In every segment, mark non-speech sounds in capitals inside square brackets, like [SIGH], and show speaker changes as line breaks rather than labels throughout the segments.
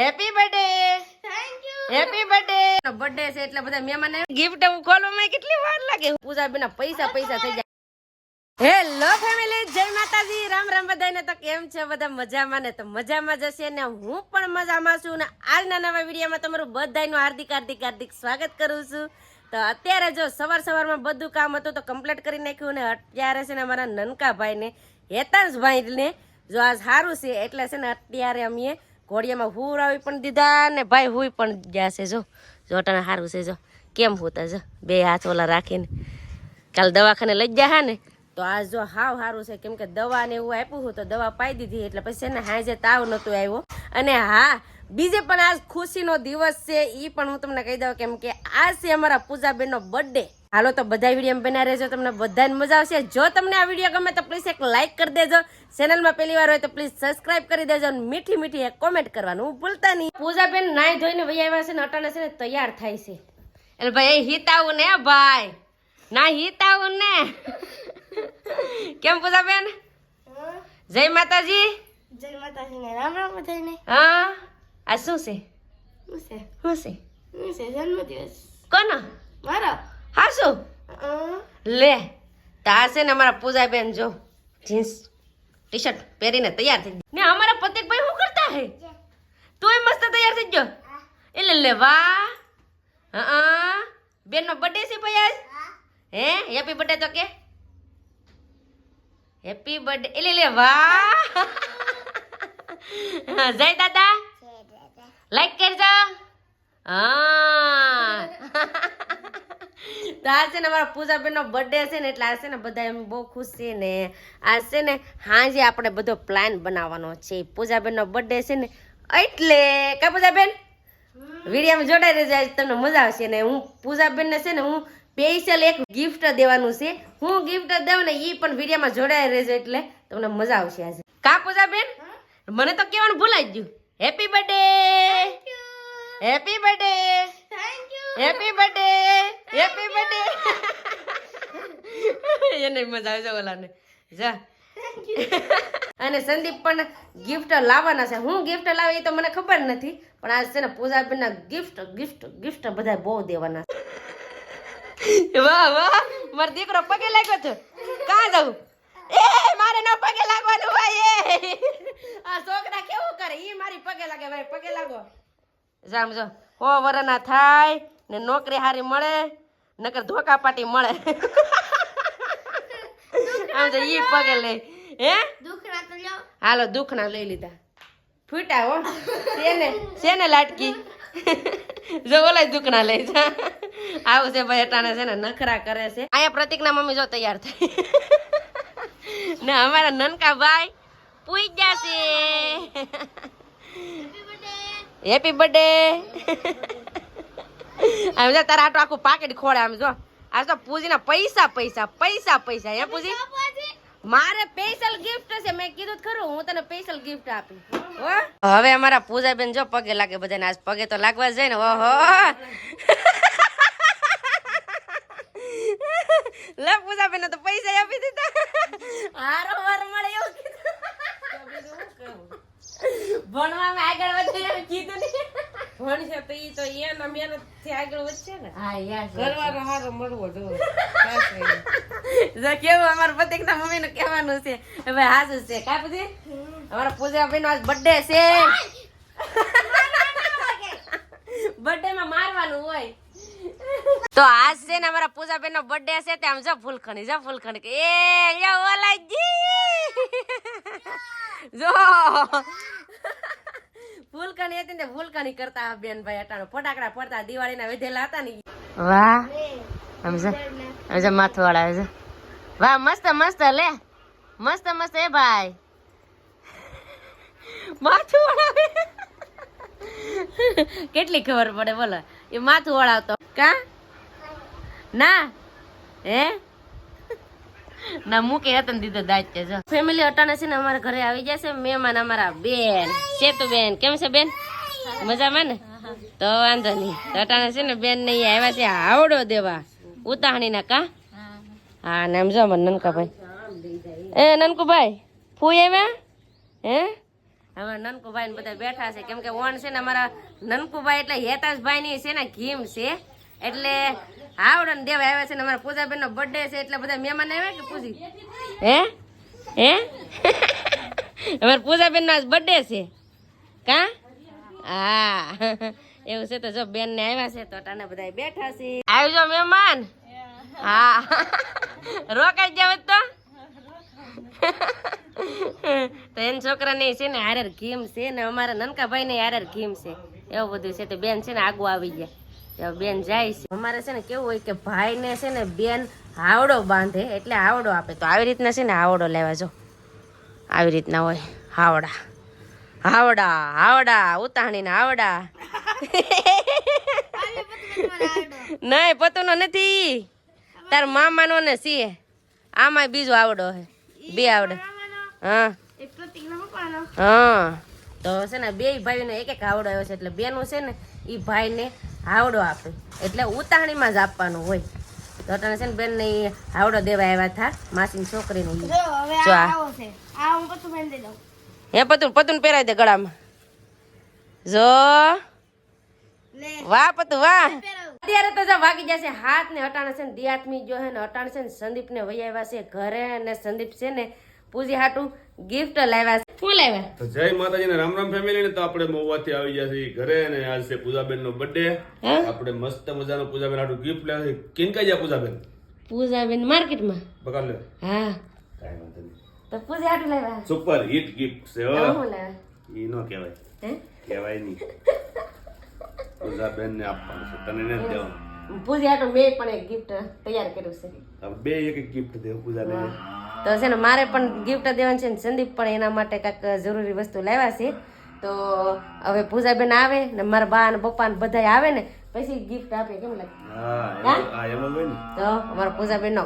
Happy birthday
thank you
happy birthday birthday છે એટલે બધા મહેમાન ગિફ્ટ ખોલવામાં કેટલી વાર લાગે? પૂજા બેના પૈસા પૈસા થઈ જાય. હેલો ફેમિલી જય માતાજી. રામ રામ બધાને તો કેમ છે બધા? મજામાં ને? તો મજામાં જશે ને? હું પણ મજામાં છું ને આજના નવા વિડીયોમાં તમારું બધાનું હાર્દિક હાર્દિક હાર્દિક સ્વાગત કરું છું. તો અત્યારે જો સવાર સવારમાં બધું કામ હતું તો કમ્પ્લીટ કરી નાખ્યું ને અત્યારે છે ને અમારા નનકા ભાઈને હેતાંશભાઈને જો આ સારું છે એટલે છે ને અત્યારે અમે ઘોડિયામાં હુરાવી પણ દીધા ને ભાઈ હુઈ પણ ગયા છે જો. જોટાને સારું છે જો. કેમ હોતા જો? બે હાથ ઓલા રાખીને. કાલ દવાખાને લઈ ગયા હા ને. તો આ જો હાવ સારું છે. કેમ કે દવા ને એવું આપ્યું હતું તો દવા પાઈ દીધી એટલે પછી એને હાજે તાવ નહોતો આવ્યો. અને હા, બીજે પણ આજ ખુશીનો દિવસ છે. એ પણ હું તમને કહી દઉં કેમ કે આજ છે અમારા પૂજાબેનનો બર્થડે હાલો તો બધા વીડિયો બના રહેજો તમને બધાને મજા આવશે. જો તમને આ વીડિયો ગમે તો પ્લીઝ એક લાઇક કરી દેજો. ચેનલમાં પહેલી વાર હોય તો પ્લીઝ સબસ્ક્રાઇબ કરી દેજો અને મીઠી મીઠી એક કોમેન્ટ કરવાનું ભૂલતા નહીં. પૂજાબેન નાઈ ધોઈને વહી આવ્યા છે ને અટાણે છે ને તૈયાર થાય છે. એટલે ભાઈ હિત આવું ને ભાઈ. ના હિત આવું ને. કેમ પૂજાબેન? જય માતાજી.
જય માતાજી ને રામ રામ બધાને
હા આ શું છે?
શું છે?
શું છે?
શું છે? જન્મદિવસ.
કોનો?
મારો?
હા શું લે તા છે ને અમારા પૂજાબેન જો જીન્સ ટી શર્ટ પહેરીને તૈયાર થઈ ને અમારા પતિકભાઈ શું કરતા હે? તોય મસ્ત તૈયાર થઈ ગયો? એટલે લે વાહ. હા બેનનો બર્થડે છે ભાઈ આજ? હે. હેપી બર્થડે તો કે? હેપી બર્થડે એટલે લે વાહ. [LAUGHS] જય દાદા. લાઈક કરજો. હા. [LAUGHS] તો આ છે ને અમારા પૂજાબેનનો બર્થડે છે ને એટલે આ છે ને બધા એમ બહુ ખુશ છે ને આ છે ને હાજે આપણે બધો પ્લાન બનાવવાનો છે. પૂજાબેનનો બર્થડે છે ને એટલે કા પૂજાબેન? વિડીયામાં જોડાઈ રહેજો આજ તમને મજા આવશે ને હું પૂજાબેનને છે ને હું સ્પેશિયલ એક ગિફ્ટ દેવાનું છે. હું ગિફ્ટ દઉં ને એ પણ વિડીયોમાં જોડાઈ રહેજો એટલે તમને મજા આવશે આજે. કા પૂજાબેન? મને તો કહેવાનું ભૂલાઈ જ ગયું. Happy birthday happy birthday happy birthday happy birthday એને મજા આવે છે ઓલાને. જા. [LAUGHS] અને સંદીપ પણ ગિફ્ટ લાવવાના છે. હું ગિફ્ટ લાવે એ તો મને ખબર નથી પણ આજ છે ને પૂજાબેનના ગિફ્ટ ગિફ્ટ ગિફ્ટ બધા બહુ દેવાના છે. વાહ વાહ. મારો દીકરો પગે લાગ્યો છે. કા જાઉં? એ મારે ન પગે લાગવાનું ભાઈ એ. આ છોકરા કેવું કરે? એ મારી પગે લાગે ભાઈ પગે લાગો જામ જો હો વરના થાય ને નોકરી હારી મળે નકર ધોકા પાટી મળે. આમ તો ઈ પગે લે હે?
દુખના તો લ્યો.
હાલો દુખના લઈ લીધા. ફૂટા હો. સેને સેને લાટકી? જો ઓલા દુખના લઈ જા. આવું છે ભાઈ અટાણે છે ને નખરા કરે છે. અહીંયા પ્રતિકના મમ્મી જો તૈયાર થઈ. ને અમારા નનકા ભાઈ પૂઈ ગયા છે. હેપી બર્થડે [LAUGHS] આમ જો તારા આટલું આખું પાકેટ ખોળે આમ જો. આ તો પૂજીના પૈસા પૈસા પૈસા પૈસા હે પૂજી? મારે સ્પેશિયલ ગિફ્ટ છે મેં કીધું ખરું હું તને સ્પેશિયલ ગિફ્ટ આપી હો? હવે અમારા પૂજાબેન જો પગે લાગે બધાને આજ પગે તો લાગવા જાય ને ઓહો. [LAUGHS] લે પૂજાબેન તો પૈસા આપી દીધા. હારો વાર મળે એવું ભણવામાં આગળ વધે કીધું ને.
ભણશે તો ઈ તો એના મહેનતથી આગળ વધશે ને.
હા યાર
કરવાનો હારો મળવો જો [LAUGHS]
જો કેવું અમારા મમ્મી નું કહેવાનું છે. હવે હાજુ છે. કા પછી અમારા પૂજા ભાઈ નો આજ બર્થડે છે. [LAUGHS] બર્થડે માં મારવાનું હોય. તો આજ છે ને અમારા પૂજાબેન નો બર્થડે છે તે આમ જો ફૂલખણી જો ફૂલખણી કે એ ઓલાજી જો. ફૂલકણી હતી ને ફૂલકણી કરતા બેનભાઈ હતા ફટાકડા ફરતા દિવાળીના વેધેલા હતા ને વાહ. સમજા સમજા માથું વાળા છે વાહ મસ્ત મસ્ત લે. મસ્ત મસ્ત એ ભાઈ. માથું વળાવે કેટલી ખબર પડે બોલો. એ માથું વળાવતો કા? ના. હે? ના મૂકે હતા ને દીધો છે, જો. ફેમિલી અટાણે છે ને અમારા ઘરે આવી જશે, મહેમાન અમારા બેન. સેતુ બેન. કેમ છે બેન? મજામાં ને? તો વાંધો નહીં. અટાણે છે ને બેન નહીં આવ્યા છે આવડો દેવા. ઉતાહણી ના કા? હા, ને જો મને નનકાભાઈ. એ, નનકુભાઈ, ફૂઈ આવ્યા? હે? હવે નનકુભાઈ ને બધા બેઠા છે. કેમ કે ઓણ છે ને અમારા નનકુભાઈ એટલે હેતાશભાઈ ની છે ને ઘીમ છે. એટલે આવડે ને દેવા આવ્યા છે ને અમારા પૂજાબેન નો બર્થડે છે એટલે બધા મહેમાન આવ્યા કે પૂજી? હે? હે? અમારા પૂજાબેન નો બર્થડે છે. કા? હા. એવું છે તો જો બેન ને આવ્યા છે તો અટાણે બધા બેઠા છે. આવજો મહેમાન. હા. રોકાઈ જાવ તો. તો એન છોકરાને છે ને હારે ઘીમ છે ને અમારા નનકાભાઈ ને હારે ઘીમ છે. એવું બધું છે તો બેન છે ને આગુ આવી ગયા. બેન જાય છે. અમારે છે ને કેવું હોય કે ભાઈ ને છે ને બેન હાવડો બાંધે એટલે હાવડો આપે. તો આવી રીતના છે ને હાવડો લેવા જો. આવી રીતના હોય. હાવડા. હાવડા હાવડા ઉતાણી ને હાવડા. નહીં પતુનો નથી. તાર મામાનો ને સીએ. આમાં બીજો આવડો હે. બે આવડે. હા. હા. તો છે ને બે ભાઈઓને એક એક આવડો આવ્યો છે. એટલે બેનું છે ને એ ભાઈને હાવડો આપે. એટલે ઉતાણીમાં જ આપવાનું હોય. તો તને છે ને બેન ને હાવડો દેવા આવ્યા હતા માસીની છોકરીને.
જો આ હું પતું
પતું પહેરાય દે ગળામાં. જો. વાહ પતું વાહ. અત્યારે તો વાગી જશે હાથ ને અટાણે છે ને દિયાત્મી જો હે ને અટાણે છે ને સંદીપ ને વૈયા છે ઘરે ને સંદીપ છે ને પૂજી હાટું ગિફ્ટ લાવ્યા છે. શું લાવ્યા?
તો જય માતાજી ને રામ રામ ફેમિલી ને તો આપણે મોવાથી આવી ગયા છીએ ઘરે ને આજ છે પૂજાબેન નો બર્થડે? આપણે મસ્ત મજાનો પૂજાબેન આટલું ગિફ્ટ લાવ્યા છે. કેમ કઈ ગયા પૂજાબેન?
પૂજાબેન માર્કેટમાં.
બગાડ લે
હા.
કાંઈ વાંધો નહીં.
તો પૂજા આટલું લાવ્યા?
સુપર હિટ ગિફ્ટ છે હો.
લાવ્યા?
ઈ નો કહેવાય.
હે?
કહેવાય નહીં. પૂજાબેન ને આપવાનું છે. તને નથી દેવાનું?
પૂજા તો મેં પણ એક ગિફ્ટ તૈયાર કર્યું છે.
બે એક એક ગિફ્ટ દેવ પૂજાબેન.
તો છે ને મારે પણ ગિફ્ટ દેવાની છે ને સંદીપ પણ એના માટે કાંઈક જરૂરી વસ્તુ લાવ્યા છે. તો હવે પૂજાબેન આવે ને મારા બા ને પપ્પા ને બધા આવે ને પછી ગિફ્ટ આપે કેમ લાગે? તો અમારા પૂજાબેન નો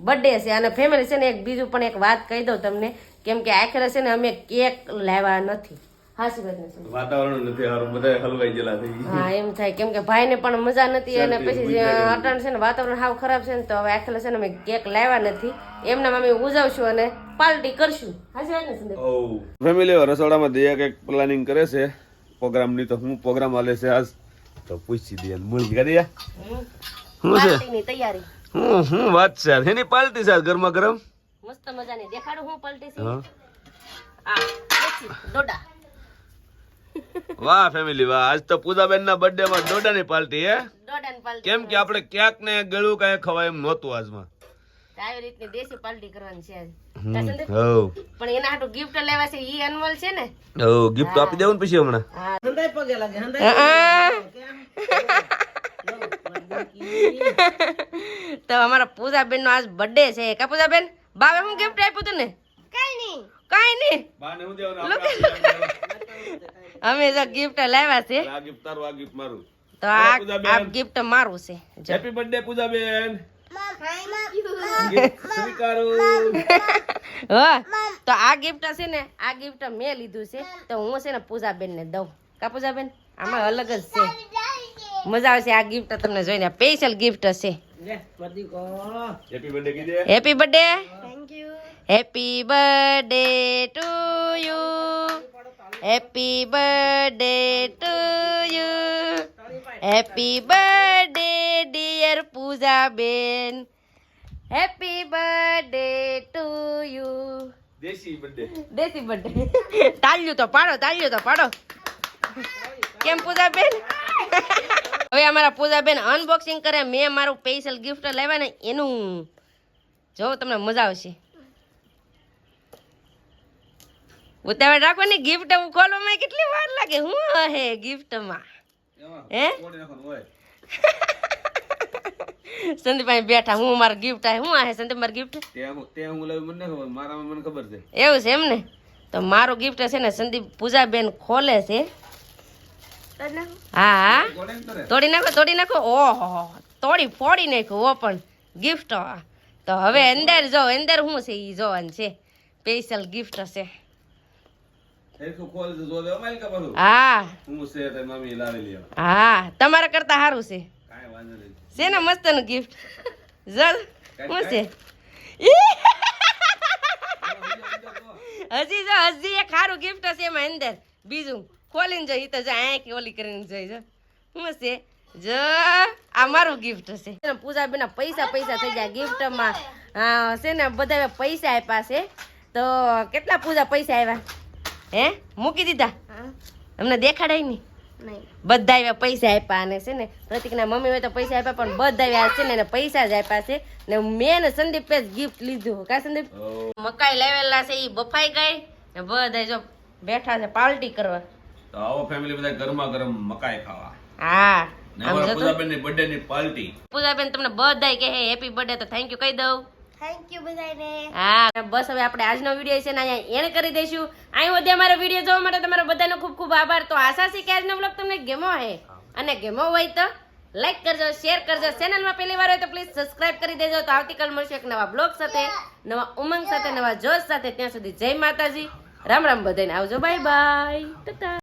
બર્થડે છે અને ફેમિલી છે ને એક બીજું પણ એક વાત કહી દઉં તમને કેમ કે આખરે છે ને અમે કેક લાવ્યા નથી. હાસી વાત નથી
વાતાવરણ નથી સારું બધા હલવાઈ ગયેલા થઈ
હા એમ થાય કેમ કે ભાઈને પણ મજા નથી અને પછી અટાણ છે ને વાતાવરણ હાવ ખરાબ છે ને તો હવે આખરે છે ને અમે કેક લાવ્યા નથી એમના અમે ઉજવશું અને પાર્ટી કરશું હાસી વાત ને સંદીપ
ઓ ફેમિલી રસોડામાં દયા કંઈક પ્લાનિંગ કરે છે પ્રોગ્રામની તો હું પ્રોગ્રામ હાલે છે આજ તો પૂછી દે મૂળી કરી છે
તૈયારી
હું હું વાત છે એની પાલટી છે ગરમા ગરમ
મસ્ત મજાની દેખાડું હું પલટી છે
હા
આ ડોડા
વાહ ફેમિલી વાહ. આજ તો પૂજાબેન ના બર્થડે માં દોડાની પાર્ટી હે કેમ કે આપણે ક્યાંક ને ગળું કાંઈ ખવાય એમ નહોતું આજમાં.
આવી રીતની દેશી કરવાની છે પણ એના હાટુ ગિફ્ટ લેવા છે ઈ અનમોલ છે ને?
હવ ગિફ્ટ આપી દેવું ને પછી હમણાં. [LAUGHS]
તો અમારા પૂજાબેન નો આજ બર્થડે છે. કા પૂજાબેન? બાવે હું ગિફ્ટ આપ્યું તું ને
કઈ નહીં.
કઈ નહીં.
બાને હું દેવાનું? [LAUGHS]
અમે જો ગિફ્ટ લાવ્યા છે.
આ ગિફ્ટ તારું આ ગિફ્ટ મારું.
તો આ આ ગિફ્ટ મારું છે.
હેપી બર્થડે પૂજાબેન.
તો આ ગિફ્ટ છે ને આ ગિફ્ટ મેં લીધું છે. તો હું છે ને પૂજાબેન ને દઉં. કા પૂજાબેન? આમાં અલગ જ છે. મજા આવશે આ ગિફ્ટ તમને જોઈને. સ્પેશિયલ ગિફ્ટ હશે.
Happy birthday કીધે
happy birthday
thank you
happy birthday to you happy birthday to you happy birthday dear Poojaben happy birthday to you
desi birthday
desi birthday તાલ્યું તો પાડો તાલ્યું તો પાડો કેમ પૂજાબેન હવે અમારા પૂજાબેન અનબોક્સિંગ કરે મેં મારું સ્પેશિયલ ગિફ્ટ લાવ્યા ને એનું જો તમને મજા આવશે. ઉતાવળ રાખો ને ગિફ્ટ ખોલવામાં કેટલી વાર લાગે? હું હે ગિફ્ટમાં હે? સંદીપભાઈ બેઠા હું મારું ગિફ્ટ આ હું આ સંદીપ મારું ગિફ્ટ
તે હું લાવી મને ખબર મારામાં મને ખબર છે.
એવું છે એમ ને તો મારું ગિફ્ટ છે ને સંદીપ પૂજાબેન ખોલે છે. હા તોડી નાખો તોડી નાખો ઓહો તોડી ફોડી નાખો ઓ પણ ગિફ્ટ તો હવે અંદર જો અંદર શું છે? એ જોવાનું છે. સ્પેશિયલ ગિફ્ટ
પાછું
હા.
હું
તમારા કરતા સારું છે. છે ને મસ્તનું ગિફ્ટ જલ શું છે? હજી જો હજી એક સારું ગિફ્ટ હશે એમાં અંદર. બીજું? ખોલીને જોઈ તો જો આ ઓલી કરીને જોઈ જો. શું હશે? જો આ મારું ગિફ્ટ હશે. પૂજાબેન પૈસા પૈસા થઈ ગયા ગિફ્ટમાં. હા છે ને બધા પૈસા આપ્યા છે. તો કેટલા પૂજા પૈસા આવ્યા હે? મૂકી દીધા? એમને દેખાડાય નહીં.
નહીં.
બધા એવા પૈસા આપ્યા અને છે ને પ્રતિકના મમ્મી હોય તો પૈસા આપ્યા પણ બધા એવા છે ને એને પૈસા જ આપ્યા છે. ને મેં ને સંદીપે જ ગિફ્ટ લીધું. કા સંદીપ? મકાઈ લાવેલા છે એ બફાઈ ગઈ. ને બધા જો બેઠા છે પાર્ટી કરવા.
તો આવો ફેમિલી બધા ગરમા ગરમ મકાઈ ખાવા.
હા.
પૂજાબેનની બર્થડે ની પાર્ટી
પૂજાબેન તમને બધાય કહે હેપી બર્થડે તો થેન્ક યુ કહી દઉં.
થેન્ક યુ બધાને
હા બસ હવે આપણે આજનો વીડિયો છે ને અહીંયા કરી દઈશું. અહીં વધે અમારો વીડિયો જોવા માટે તમારો બધાનો ખૂબ ખૂબ આભાર. તો આશા છે કે આજનો બ્લોગ તમને ગેમો હે. અને ગેમો હોય તો લાઈક કરજો શેર કરજો. ચેનલમાં પહેલી વાર હોય તો પ્લીઝ સબસ્ક્રાઇબ કરી દેજો. તો આવતીકાલ મળશે એક નવા બ્લોગ સાથે નવા ઉમંગ સાથે નવા જોશ સાથે. ત્યાં સુધી જય માતાજી. રામ રામ બધાને આવજો. Bye bye Tata